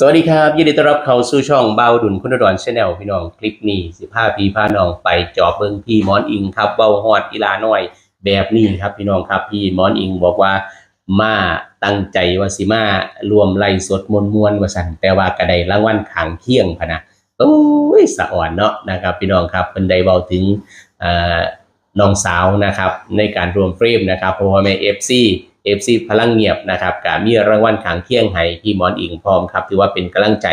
สวัสดีครับยินดีต้อนรับเข้าสู่ช่องเบาดุนคุณดอนชาแนลพี่น้องคลิปนี้15พีพาน้องไปจอบเบิงพี่มอนอิงครับเบาฮอดอีลาน้อยแบบนี้ครับพี่น้องครับพี่มอนอิงบอกว่ามาตั้งใจว่าสิมารวมไล่สดมวลมวลว่าสั่นแต่ว่ากระไดรางวัลขางเคียงพะนะโอ้ยสะอ่อนเนาะนะครับ พี่น้องครับเพิ่นได้เบาถึงน้องสาวนะครับ ในการรวมเฟรมนะครับเพราะว่าแม่ FC FC พลังเงียบนะครับกามีรางวัลขางเคี่ยงให้พี่มอนอิงพร้อมครับถือว่าเป็นกำลังใจ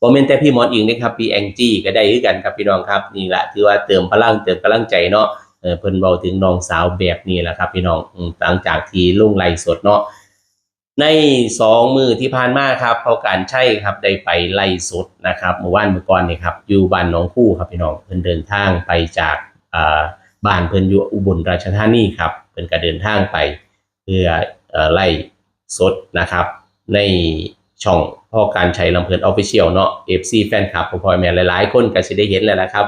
บ่แม่นแต่พี่มอนอิงนะครับพี่แองจี้ก็ได้คือกันครับพี่น้องครับนี่แหละถือว่าเติมพลังเติมกำลังใจเนาะเออเพิ่นเว้าถึงน้องสาวแบบนี้แหละครับพี่น้องหลังจากที่ลงไลฟ์สดเนาะในสองมือที่ผ่านมาครับพอการใช่ครับได้ไปไล่สดนะครับเมื่อวานเมื่อก่อนนี่ครับอยู่บ้านน้องคู่ครับพี่น้องเพิ่นเดินทางไปจากอ่าบ้านเพิ่นอยู่อุบลราชธานีครับเพิ่นก็เดินทางไป เพื่ออไล่สดนะครับ ในช่องพ่อการชัยลำเพลินออฟฟิเชียลเนาะ FC แฟนคลับพ่อพ่อแม่หลายๆ คนก็สิได้เห็นแล้วนะครับ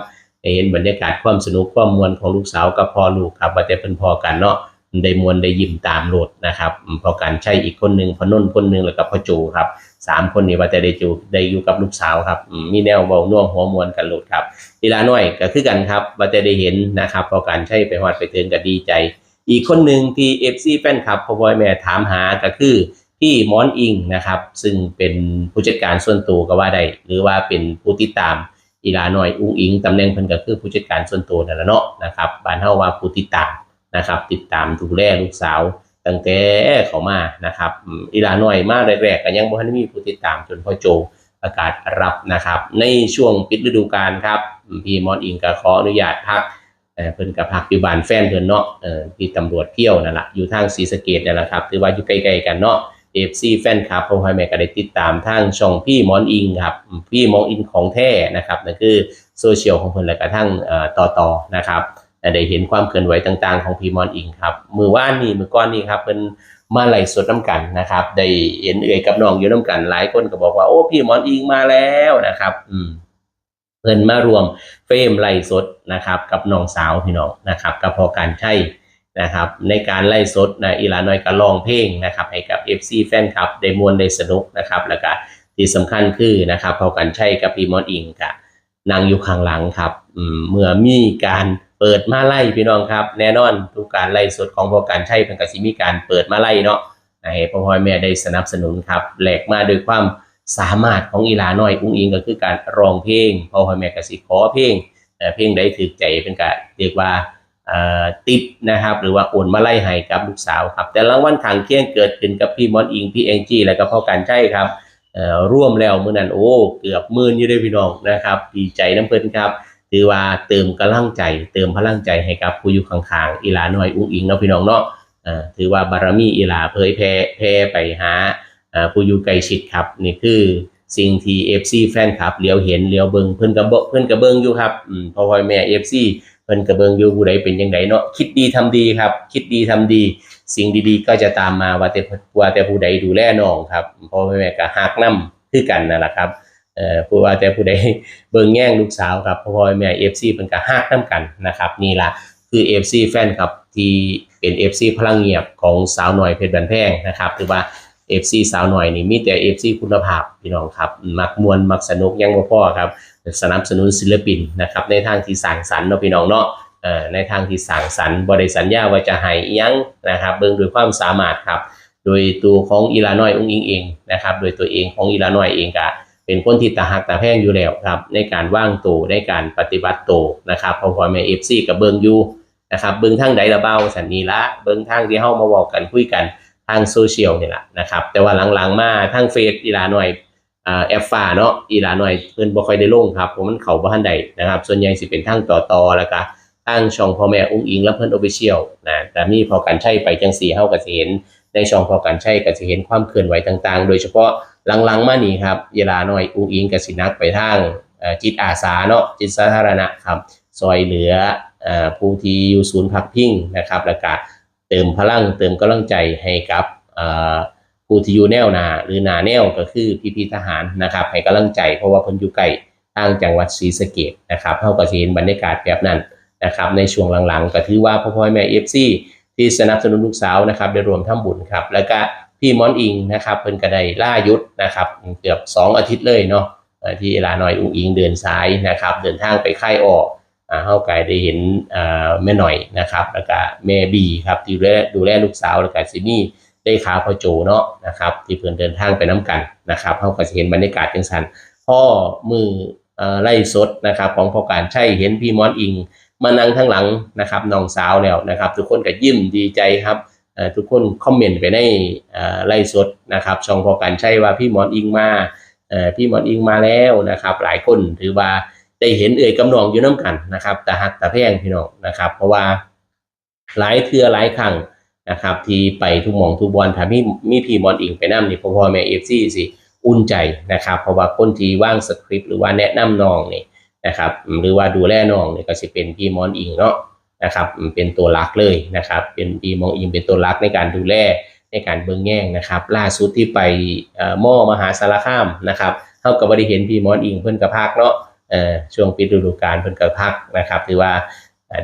เห็นบรรยากาศความสนุกความมวลของลูกสาวกับพ่อลูกครับว่าแต่เพิ่นพอกันเนาะได้มวลได้ยิ้มตามโหลดนะครับอืมพอการชัยอีกคนหนึ่งพอนนท์คนหนึ่งแล้วก็พ่อจูครับสามคนนี้ว่าแต่ได้จูได้อยู่กับลูกสาวครับมีแนวเบาน่วงหัวมวลกันโหลดครับอีลาน้อยก็คือกันครับว่าแต่ได้เห็นนะครับพอการชัยไปฮอดไปถึงก็ดีใจ อีกคนหนึ่งที่ FC แฟนคลับพอพ่อแม่ถามหาก็คือพี่มอนอิงนะครับ ซึ่งเป็นผู้จัดการส่วนตัวก็ว่าได้หรือว่าเป็นผู้ติดตามอีลาหน่อยอุ้งอิงตำแหน่งเพิ่นก็คือผู้จัดการส่วนตัวนั่นแหละเนาะนะครับบ้านเฮาว่าผู้ติดตามนะครับ ติดตามดูแลลูกสาวตั้งแต่เขามานะครับอีลาหน่อยมาแรกๆก็ยังบ่ทันได้มีผู้ติดตามจนพ่อโจประกาศรับนะครับ ในช่วงปิดฤดูกาลครับพี่มอนอิงก็ขออนุญาตพัก เอ่อเพิ่นกับพักอยู่บ้านแฟนเพิ่นเนาะเออที่ตำรวจเที่ยวนั่นแหละอยู่ทางศรีสะเกษนั่นแหละครับถือว่าอยู่ใกล้ๆกันเนาะ FC แฟนคลับพ่อพ่อแม่ก็ได้ติดตามทางช่องพี่มอนอิงครับพี่มอนอิงของแท้นะครับนั่นคือโซเชียลของเพิ่นแล้วก็ทั้งต่อต่อนะครับได้เห็นความเคลื่อนไหวต่างๆ ของพี่มอนอิงครับมือว่านนี้มื้อก่อนนี้ครับเพิ่นมาไหลสดน้ำกันนะครับได้เห็นเอ่ยกับน้องอยู่น้ำกันหลายคนก็บอกว่าโอ้พี่มอนอิงมาแล้วนะครับ อืม เพิ่นมารวมเฟรมไล่สดนะครับ กับน้องสาวพี่น้องนะครับกับพอการใช้นะครับ ในการไล่สดนะอีลาน้อยก็ร้องเพลงนะครับ ให้กับ FC แฟนคลับได้มวลได้สนุกนะครับ แล้วก็ที่สำคัญคือนะครับพอการใช้กับพี่มอนอิงกะนั่งอยู่ข้างหลังครับเมื่อมีการเปิดมาไล่พี่น้องครับ แน่นอนทุกการไล่สดของพอการใช้เพิ่นกสิมีการเปิดมาไล่เนาะให้พ่อพ่อแม่ได้สนับสนุนครับแหลกมาด้วยความ สามารถของอีลาน้อยอุ้งอิงก็คือการร้องเพลงพ่อพ่อแม่ก็สิขอเพลงเอ่เพลงใดถือใจเป็นการเรียกว่าติปนะครับ หรือว่าโอนมาไล่ให้กับลูกสาวครับ แต่รางวัลขางเคียงเกิดขึ้นกับพี่มอนอิงพี่แองจี้แล้วก็พ่อการใช่ครับร่วมแล้วเมื้อนั้นโอ้เกือบมื่นอยู่เด้พี่น้องนะครับดีใจน้ำเพิ่นครับถือว่าเติมกำลังใจ เติมพลังใจให้กับผู้อยู่ข้างๆอีลาน้อยอุ้งอิงเนาะพี่น้องเนาะถือว่าบารมีอีลาเผยแพร่แพ่ไปหา ผู้อยู่ใกลชิดครับนี่คือสิ่งที่ FC แฟนคลับเลี้ยวเห็นเลี้ยวเบิงเพิ่นก็บ่เพิ่นก็เบิงอยู่ครับอพ่อพ่อแม่ FC เพิ่นก็เบิงอยู่ผู้ใดเป็นจังไดเนาะคิดดีทำดีครับ คิดดีทำดี สิ่งดีๆ ก็จะตามมาว่าแต่ว่าแต่ผู้ใดดูแลน้องครับพ่อพ่อแม่ก็ฮักนํคือกันนั่นแหละครับเอ่อผู้ว่าแต่ผู้ใดเบิ่งแย่งลูกสาวครับพ่อพ่อแม่ FC เพิ่นก็ฮักนํกันนะครับนี่ล่ะคือ FC แฟนครับที่เป็น FC พลังเงียบของสาวหน้อยเพชรบันแพงนะครับถือว่า FC สาวหน่อยนี่มีแต่ FC คุณภาพพี่น้องครับ มักมวนมักสนุกยังบ่พ่อครับสนับสนุนศิลปินนะครับในทางที่สร้างสรรค์เนาะพี่น้องเนาะเอ่อในทางที่สร้างสรรค์บ่ได้สัญญาว่าจะห้อิหยังนะครับเบิ่งด้วยความสามารถครับ โดยตัวของอีลาน้อยอุ้งอิงเองนะครับโดยตัวเองของอีลาน้อยเองก็เป็นคนที่ตาหักตาแพงอยู่แล้วครับในการว่างตัวในการปฏิบัติตัวนะครับพอพอแม่ FC กับเบิ่งอยู่นะครับเบิ่งทางใดละเบาสันนีละเบิ่งทางที่เฮามาเว้ากันคุยกัน ทางโซเชียลนี่แหละนะครับแต่ว่าหลังๆมาทางเฟซอีลาหน่อยอ่าแอฟฟ้าเนาะอีลาหน่อยเพิ่นบ่ค่อยได้ลงครับผมมันเขาบ่ทันใดนะครับ ส่วนใหญ่สิเป็นทางต่อต่อแล้วก็ทางช่องพ่อแม่อุ้งอิงและเพิ่นออฟฟิเชียลนะแต่มีพอกันใช้ไปจังซี่เฮาก็สิเห็นในช่องพอกันใช้ก็สิเห็นความเคลื่อนไหวต่างๆ โดยเฉพาะหลังๆมานี่ครับอีลาหน่อยอุ้งอิงก็สินักไปทางจิตอาสาเนาะจิตสาธารณะครับซอยเหลือเอ่อผู้ที่อยู่ศูนย์พักพิงนะครับแล้วก็ เติมพลังเติมกำลังใจให้กับอ่อผู้ที่อยู่แนวหนาหรือหนาแนวก็คือพี่พี่ทหารนะครับ ให้กำลังใจเพราะว่าคนอยู่ใกล้ทางจังหวัดศรีสะเกษนะครับเท่ากับเห็นบรรยากาศแบบนั้นนะครับ ในช่วงหลังๆ ก็ถือว่าพ่อพ่อแม่เอฟซีที่สนับสนุนลูกสาวนะครับได้รวมทำบุญครับ แล้วก็พี่มอนอิงนะครับเพิ่นก็ไดล่ายุทธนะครับเกือบสองอาทิตย์เลยเนาะที่ลาหน้อยอุ้งอิงเดินสายนะครับ เดินทางไปค่ายออก เฮาก็ได้เห็นแม่หน่อยนะครับ แล้วก็แม่บีครับที่ดูแลดูแลลูกสาวแล้วก็สิมีได้ขาพ่อโจเนาะนะครับที่เพิ่นเดินทางไปน้กันนะครับเฮาก็สิเห็นบรรยากาศจังซั่นพ่อมืออไล่สดนะครับของพ่อการใช่เห็นพี่มอนอิง มานั่งข้างหลังนะครับน้องสาวแล้วนะครับ ทุกคนก็ยิ้มดีใจครับทุกคนคอมเมนต์ไปในไล่สดนะครับช่องพอกันใช่ว่าพี่มอนอิงมาพี่มอนอิงมาแล้วนะครับ หลายคนถือว่า ได้เห็นเอ่ยกำนองอยู่น้ำกันนะครับแตาหักแตาแพงพี่น้องนะครับ เพราะว่าหลายเทือหลายครั้งนะครับ ที่ไปทุกหมองทุกบอลถ้ามีมีพี่มอนอิงไปนั่มนี่พ่อพ่อแม่เอฟซีสิอุ่นใจนะครับ เพราะว่าคนที่ว่างสคริปต์หรือว่าแนะนำน้องนี่นะครับ หรือว่าดูแลน้องเนี่ยก็จะเป็นพี่มอนอิงเนาะนะครับเป็นตัวหลักเลยนะครับ เป็นพี่มอนอิงเป็นตัวหลักในการดูแลในการเบิ่งแย่งนะครับ ล่าสุดที่ไปเอ่อม่อมหาสารคามนะครับเท่ากับบริเห็นพี่มอนอิงเพิ่อนกับพักเนาะ ช่วงปิดฤดูกาลเพิ่นกับพักนะครับถือว่า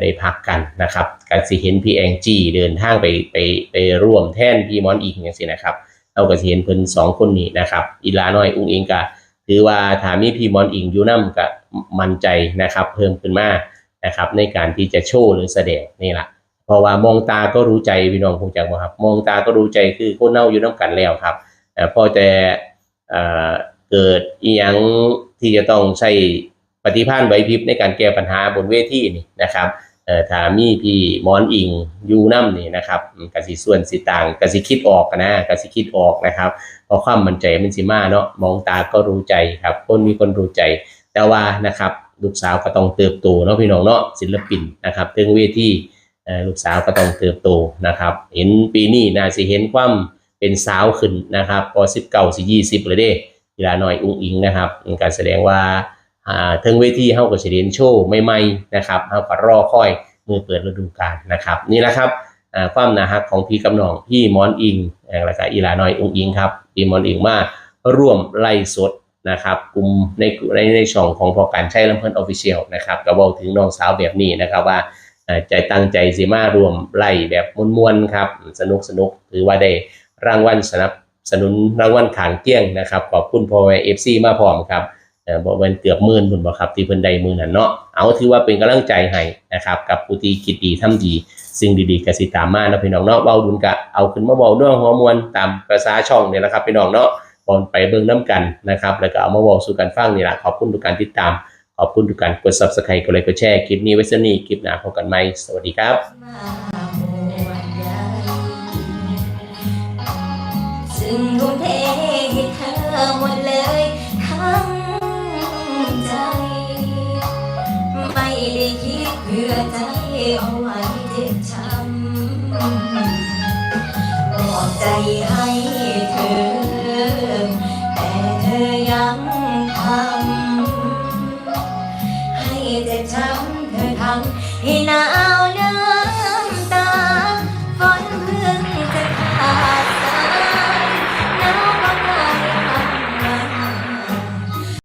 ได้พักกันนะครับการสิเห็นพี่แองจี้เดินทางไปไปไปร่วมแท่นพี่มอนอิงอย่างนี้นะครับเราก็สิเห็นเพิ่นสองคนนี้นะครับอีลาน้อยอุ้งอิงกับถือว่าถามีพี่มอนอิงอยู่นํก็มั่นใจนะครับ เพิ่มขึ้นมากนะครับในการที่จะโชว์หรือแสดงนี่แหละเพราะว่ามองตาก็รู้ใจพี่น้องคงจักบ่ครับ มองตาก็รู้ใจคือคนเน่าอยู่น้กันแล้วครับพอจะเอ่เกิดอีหยังที่จะต้องใช้ ฏิภาณไหวพริบในการแก้ปัญหาบนเวทีนี่นะครับเอ่อถามีพี่มอนอิงยู่นํนี่นะครับกสิส่วนสิต่างกสิคิดออกนะกสิคิดออกนะครับเพราะความมั่นใจมันสิมาเนาะมองตาก็รู้ใจครับคนมีคนรู้ใจ แต่ว่านะครับลูกสาวก็ต้องเติบโตเนาะพี่น้องเนาะศิลปินนะครับถึงเวทีลูกสาวก็ต้องเติบโตนะครับ เห็นปีนี้น่าสิเห็นความเป็นสาวขึ้นนะครับพอ19สิ20เลยเด้กีฬาน้อยอุ้งอิงนะครับการแสดงว่า อ่าถึงเวทีเฮาก็สิเห็นโชว์ใหม่ๆนะครับเฮาก็รอคอยมือเปิดฤดูกาลนะครับ นี่แหละครับอ่าความน่าฮักของพี่กำนองพี่มอนอิงเอ่อแล้วก็อีลาน้อยองอิงครับพี่มอนอิงมาร่วมไล่สดนะครับกลุ่มในในในช่องของพอการใช้ลำเพิ่นออฟฟิเชียลนะครับก็บอกถึงน้องสาวแบบนี้นะครับว่าใจตั้งใจสิมาร่วมไล่แบบมวนๆครับสนุกสนุกถือว่าได้รางวัลสนับสนุนรางวัลขางเกี้ยงนะครับขอบคุณพอเอฟซีมาพร้อมครับ บอกเป็นเกือบหมื่นบุญบ่ครับที่เพิ่นได้มือนั่นเนาะเอาถือว่าเป็นกำลังใจให้นะครับกับผู้ที่คิดดีทำดีสิ่งดีๆกสิตามมาเนาะพี่น้องเนาะเว้าดุนกะเอาขึ้นมาเว้าด้วยหัวมวลตามภาษาช่องเนี่แหละครับพี่น้องเนาะบอลไปเบิ่งน้ำกันนะครับ แล้วก็เอามาเว้าสู่กันฟังนี่แหละขอบคุณทุกการติดตาม ขอบคุณทุกการกด Subscribe กดไลค์กดแชร์คลิปนี้ไว้ซะนี้คลิปหน้าพบกันใหม่สวัสดีครับ อใจเอาไว้เจ็บช้ำบอกใจให้เธอ แต่เธอยังทำให้เจ็บช้ำเธอทำให้น้